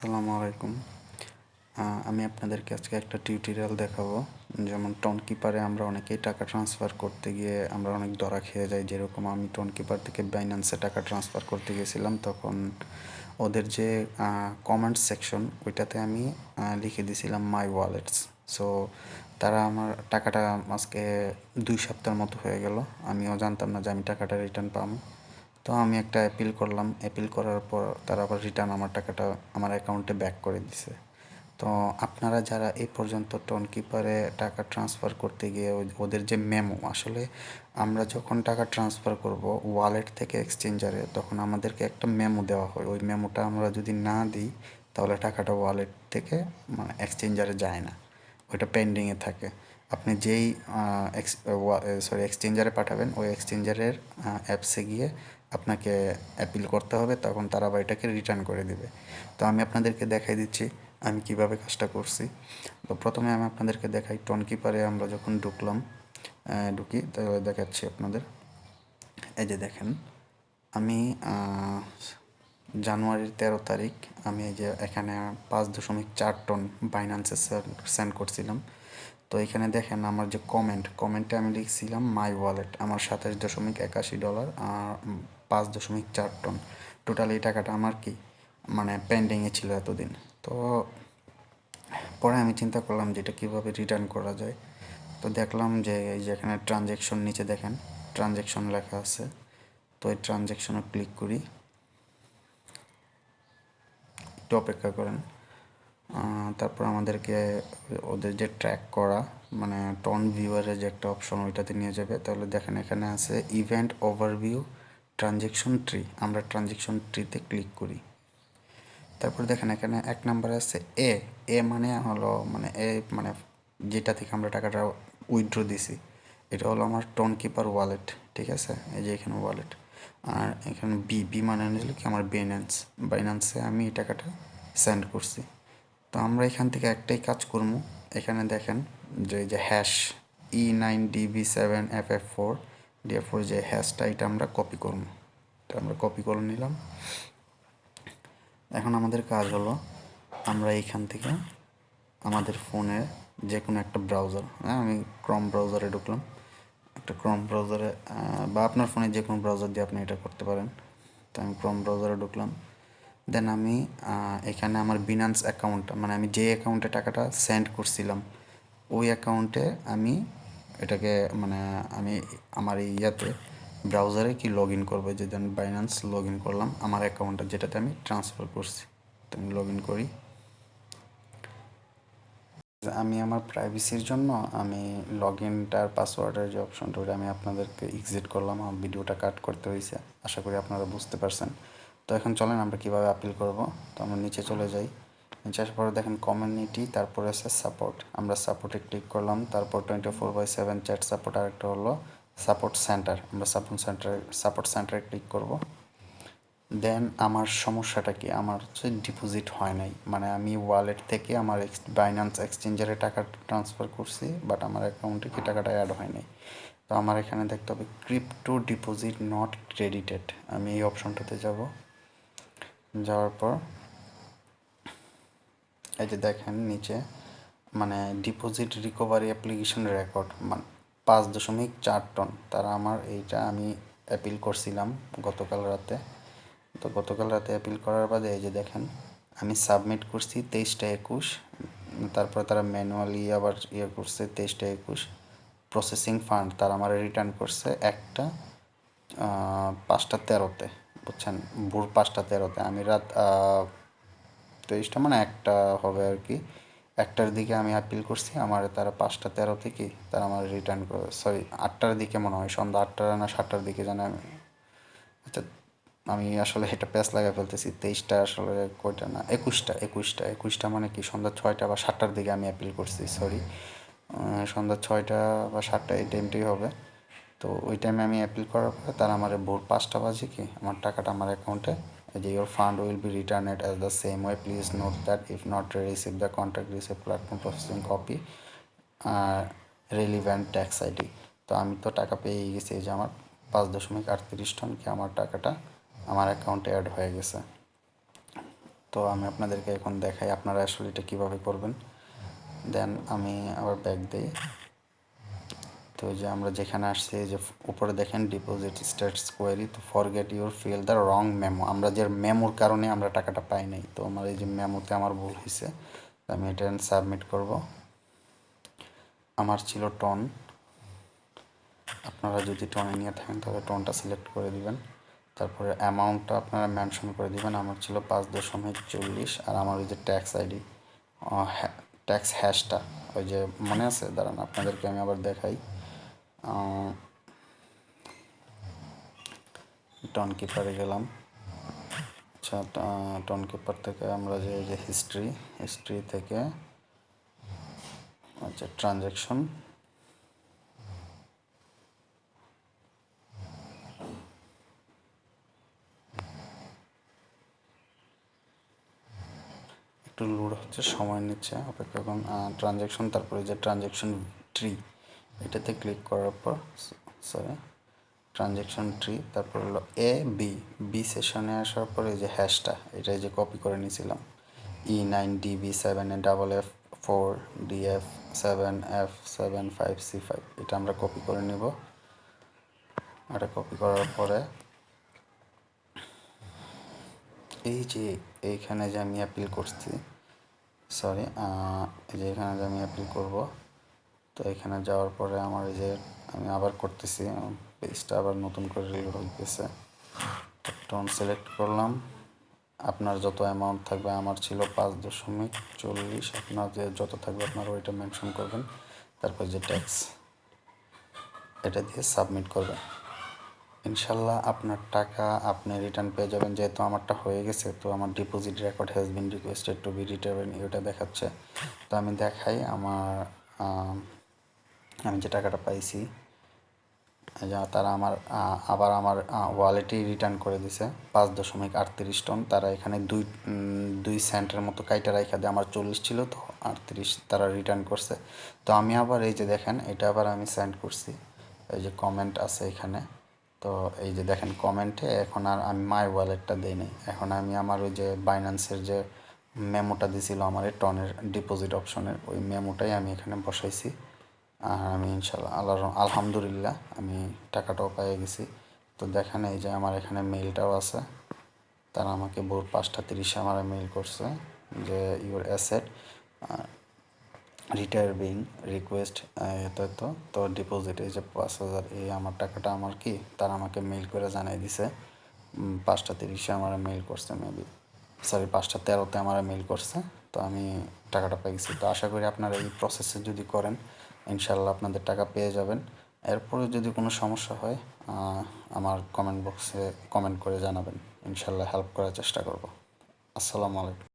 আসসালামু আলাইকুম। আমি আপনাদেরকে আজকে একটা টিউটোরিয়াল দেখাবো। যেমন টোন কিপারে আমরা অনেকেই টাকা ট্রান্সফার করতে গিয়ে আমরা অনেক দরা খেয়ে যাই। যেরকম আমি টোন কিপার থেকে বাইন্যান্সে টাকা ট্রান্সফার করতে গিয়েছিলাম, তখন ওদের যে কমেন্ট সেকশন ওইটাতে আমি লিখে দিয়েছিলাম মাই ওয়ালেটস সো তারা আমার টাকাটা আজকে দুই সপ্তাহের মতো হয়ে গেল। আমিও জানতাম না যে আমি টাকাটা রিটার্ন পাবো। তো আমি একটা অ্যাপিল করলাম। অ্যাপিল করার পর তারা আবার রিটার্ন আমার টাকাটা আমার অ্যাকাউন্টে ব্যাক করে দিছে। তো আপনারা যারা এই পর্যন্ত টোন কিপারে টাকা ট্রান্সফার করতে গিয়ে ওদের যে মেমো আসলে আমরা যখন টাকা ট্রান্সফার করব ওয়ালেট থেকে এক্সচেঞ্জারে তখন আমাদেরকে একটা মেমো দেওয়া হয়। ওই মেমোটা আমরা যদি না দিই, তাহলে টাকাটা ওয়ালেট থেকে মানে এক্সচেঞ্জারে যায় না। ওইটা পেন্ডিংয়ে থাকে। আপনি যেই সরি এক্সচেঞ্জারে পাঠাবেন, ওই এক্সচেঞ্জারের অ্যাপসে গিয়ে আপনাকে অ্যাপিল করতে হবে, তখন তারা আবার এটাকে রিটার্ন করে দিবে। তো আমি আপনাদেরকে দেখাই দিচ্ছি, আমি কীভাবে কাজটা করছি। তো প্রথমে আমি আপনাদেরকে দেখাই টন কিপারে আমরা যখন ঢুকলাম ঢুকি, তাহলে দেখাচ্ছি আপনাদের। এই যে দেখেন, আমি জানুয়ারির তেরো তারিখ, আমি এই যে এখানে পাঁচ দশমিক চার টন বাইন্যান্সে সেন্ড করছিলাম। তো এখানে দেখেন আমার যে কমেন্ট কমেন্টে আমি লিখছিলাম মাই ওয়ালেট আমার সাতাশ দশমিক একাশি ডলার আর পাঁচ দশমিক চার টন। টোটাল এই টাকাটা আমার কি মানে পেন্ডিংয়ে ছিল এতদিন। তো পরে আমি চিন্তা করলাম যে এটা কীভাবে রিটার্ন করা যায়। তো দেখলাম যে এই যে এখানে ট্রানজ্যাকশন নিচে দেখেন ট্রানজ্যাকশন লেখা আছে। তো এই ট্রানজ্যাকশনে ক্লিক করি। একটু অপেক্ষা করেন। তারপর আমাদেরকে ওদের যে ট্র্যাক করা মানে টন ভিউয়ারের যে একটা অপশন ওইটাতে নিয়ে যাবে। তাহলে দেখেন এখানে আছে ইভেন্ট ওভারভিউ ট্রানজেকশন ট্রি আমরা ট্রানজেকশন ট্রিতে ক্লিক করি। তারপর দেখেন এখানে এক নম্বরে আছে এ এ মানে হলো মানে এ মানে যেটা থেকে আমরা টাকাটা উইথড্র দিছি, এটা হলো আমার টোন কিপার ওয়ালেট ঠিক আছে? এই যে এখানে ওয়ালেট আর এখানে বি বি মানে হলো কি আমার বাইন্যান্স বাইন্যান্সে আমি এই টাকাটা সেন্ড করছি। তো আমরা এখান থেকে একটাই কাজ করব। এখানে দেখেন যে যে hash E nine D B seven F F four D F four যে হ্যাশটা এটা আমরা কপি করব। তো আমরা কপি করে নিলাম। এখন আমাদের কাজ হলো, আমরা এইখান থেকে আমাদের ফোনে যে কোনো একটা ব্রাউজার হ্যাঁ আমি ক্রম ব্রাউজারে ঢুকলাম। একটা ক্রম ব্রাউজারে বা আপনার ফোনে যে কোনো ব্রাউজার দিয়ে আপনি এটা করতে পারেন। তো আমি ক্রম ব্রাউজারে ঢুকলাম। দেন আমি এখানে আমার বিনান্স অ্যাকাউন্ট মানে আমি যে অ্যাকাউন্টে টাকাটা সেন্ড করছিলাম, ওই অ্যাকাউন্টে আমি এটাকে মানে আমি আমার ইয়াতে ব্রাউজারে কি লগ ইন করব, যদি আমি বাইন্যান্স লগ ইন করলাম, আমার অ্যাকাউন্টটা যেটাতে আমি ট্রান্সফার করছি, তো আমি লগ ইন করি। আমি আমার প্রাইভেসির জন্য আমি লগ ইনটার পাসওয়ার্ডের যে অপশনটা ওটা আমি আপনাদেরকে এক্সিট করলাম, আমার ভিডিওটা কাট করতে হয়েছে, আশা করি আপনারা বুঝতে পারছেন। তো এখন চলেন আমরা কীভাবে আপিল করব, তো আমরা নিচে চলে যাই। আসার পরে দেখেন কমিউনিটি তারপরে আছে সাপোর্ট আমরা সাপোর্টে ক্লিক করলাম, তারপর twenty four by seven chat support আরেকটা হলো সাপোর্ট সেন্টার আমরা সাপোর্ট সেন্টারে সাপোর্ট সেন্টারে ক্লিক করব। দেন আমার সমস্যাটা কি? আমার হচ্ছে ডিপোজিট হয় নাই। মানে আমি ওয়ালেট থেকে আমার বাইন্যান্স এক্সচেঞ্জারে টাকা ট্রান্সফার করছি বাট আমার অ্যাকাউন্টে কি টাকাটা অ্যাড হয় নাই? তো আমার এখানে দেখতে হবে ক্রিপ্টো ডিপোজিট নট ক্রেডিটেড আমি এই অপশনটাতে যাব। যাওয়ার পর এই যে দেখেন নিচে মানে ডিপোজিট রিকভারি অ্যাপ্লিকেশন রেকর্ড মানে পাঁচ দশমিক চার টন তারা আমার এইটা আমি অ্যাপিল করছিলাম গতকাল রাতে। তো গতকাল রাতে অ্যাপিল করার বাদে এই যে দেখেন, আমি সাবমিট করছি তেইশটা একুশ, তারপরে তারা ম্যানুয়ালি আবার ইয়ে করছে তেইশটা একুশ। প্রসেসিং ফান্ড তারা আমার রিটার্ন করছে একটা পাঁচটা তেরোতে, বুঝছেন? ভোর পাঁচটা তেরোতে। আমি রাত তেইশটা মানে একটা হবে আর কি। একটার দিকে আমি আপিল করছি, আমার তারা পাঁচটা তেরো থেকে তারা আমার রিটার্ন করে সরি আটটার দিকে মনে হয়, সন্ধ্যা আটটা না সাতটার দিকে জানে আমি। আচ্ছা আমি আসলে এটা প্যাচ লাগাই ফেলতেছি, তেইশটা আসলে কয়টা না, একুশটা একুশটা একুশটা মানে কি, সন্ধ্যা ছয়টা বা সাতটার দিকে আমি অ্যাপিল করছি সরি সন্ধ্যা ছয়টা বা সাতটা এই টাইমটাই হবে। তো ওই টাইমে আমি অ্যাপিল করার পরে তারা আমার ভোর পাঁচটা বাজে কি, আমার টাকাটা আমার অ্যাকাউন্টে যে your fund will be return at as the same way please note that if not receive the contact receive platform processing copy relevant tax ID তো আমি তো টাকা পেয়ে গেছি এই যে আমার পাঁচ দশমিক আটত্রিশ টন কি আমার টাকাটা আমার অ্যাকাউন্টে অ্যাড হয়ে গেছে। তো আমি আপনাদেরকে এখন দেখাই আপনারা আসলে এটা কীভাবে করবেন। দেন আমি আবার ব্যাগ দিই। তো যে আমরা যেখানে আসছি, যে উপরে দেখেন ডিপোজিট স্টেটস কোয়ারি তো forget your fill the wrong memo আমরা যে মেমোর কারণে আমরা টাকাটা পাই নাই। তো আমার এই যে মেমোতে আমার ভুল হয়েছে আমি এটা সাবমিট করব। আমার ছিল টন আপনারা যদি টনে নিয়ে থাকেন, তাহলে টনটা সিলেক্ট করে দিবেন। তারপরে অ্যামাউন্টটা আপনারা মেনশন করে দিবেন। আমার ছিল পাঁচ দশমিক চল্লিশ, আর আমার ওই যে ট্যাক্স আইডি ট্যাক্স হ্যাশটা ওই যে মনে আছে? দাঁড়ান, আপনাদেরকে আমি আবার দেখাই। টন কিপারে গেলাম। আচ্ছা টন কিপার থেকে আমরা যে যে হিস্ট্রি হিস্ট্রি থেকে আচ্ছা ট্রানজ্যাকশন একটু লোড হচ্ছে, সময় নিচ্ছে, অপেক্ষা করুন। ট্রানজ্যাকশন তারপরে যে ট্রানজ্যাকশন ট্রি এটাতে ক্লিক করার পর সরি ট্রানজ্যাকশন ট্রি তারপর হলো এ বি বি সেশনে আসার পরে যে হ্যাশটা এটা যে কপি করে নিয়েছিলাম। E nine D B seven A double F four D F seven F seven five C five এটা আমরা কপি করে নিব। এটা কপি করার পরে এই যে এইখানে যে আমি অ্যাপিল করছি সরি এই যে এখানে যে আমি অ্যাপিল করব তো এখানে যাওয়ার পরে আমার এই যে আমি আবার করতেছি পেজটা আবার নতুন করে রিলোড হইতেছে। টোন সিলেক্ট করলাম। আপনার যত অ্যামাউন্ট থাকবে, আমার ছিল পাঁচ দশমিক চল্লিশ। আপনার যে যত থাকবে, আপনার ওইটা মেনশন করবেন। তারপর যে ট্যাক্স এটা দিয়ে সাবমিট করবেন। ইনশাল্লাহ আপনার টাকা আপনি রিটার্ন পেয়ে যাবেন। যেহেতু আমারটা হয়ে গেছে, তো আমার deposit record has been requested to be return এটা দেখাচ্ছে। তো আমি দেখাই আমার আমি যে টাকাটা পাইছি তারা আমার আবার আমার ওয়ালেটেই রিটার্ন করে দিছে। পাঁচ দশমিক আটত্রিশ টন তারা এখানে দুই দুই সেন্টের মতো কাইটা রাইখা দেয় আমার চল্লিশ ছিল, তো আটত্রিশ তারা রিটার্ন করছে। তো আমি আবার এই যে দেখেন, এটা আবার আমি সেন্ড করছি। এই যে কমেন্ট আছে এখানে, তো এই যে দেখেন কমেন্টে এখন আর আমি মাই ওয়ালেটটা দিই নাই। এখন আমি আমার ওই যে বাইন্যান্সের যে মেমোটা দিছিল আমার টনের ডিপোজিট অপশনের ওই মেমোটাই আমি এখানে বসাইছি। আর আমি ইনশাল্লাহ আল্লাহ আলহামদুলিল্লাহ আমি টাকাটাও পেয়ে গেছি। তো দেখেন এই যে আমার এখানে মেইলটাও আছে। তারা আমাকে ভোর পাঁচটা তিরিশে আমার মেইল করছে যে your asset retire being request এত তো তো ডিপোজিট এই যে পাঁচ হাজার, এই আমার টাকাটা আমার কি? তারা আমাকে মেইল করে জানাই দিছে। পাঁচটা তিরিশে আমার মেইল করছে মেবি সরি পাঁচটা তেরোতে আমার মেইল করছে। তো আমি টাকাটা পেয়ে গেছি। তো আশা করি আপনারা এই প্রসেসে যদি করেন ইনশাল্লাহ আপনাদের টাকা পেয়ে যাবেন। এরপরে যদি কোনো সমস্যা হয় আমার কমেন্ট বক্সে কমেন্ট করে জানাবেন। ইনশাল্লাহ হেল্প করার চেষ্টা করব। আসসালামু আলাইকুম।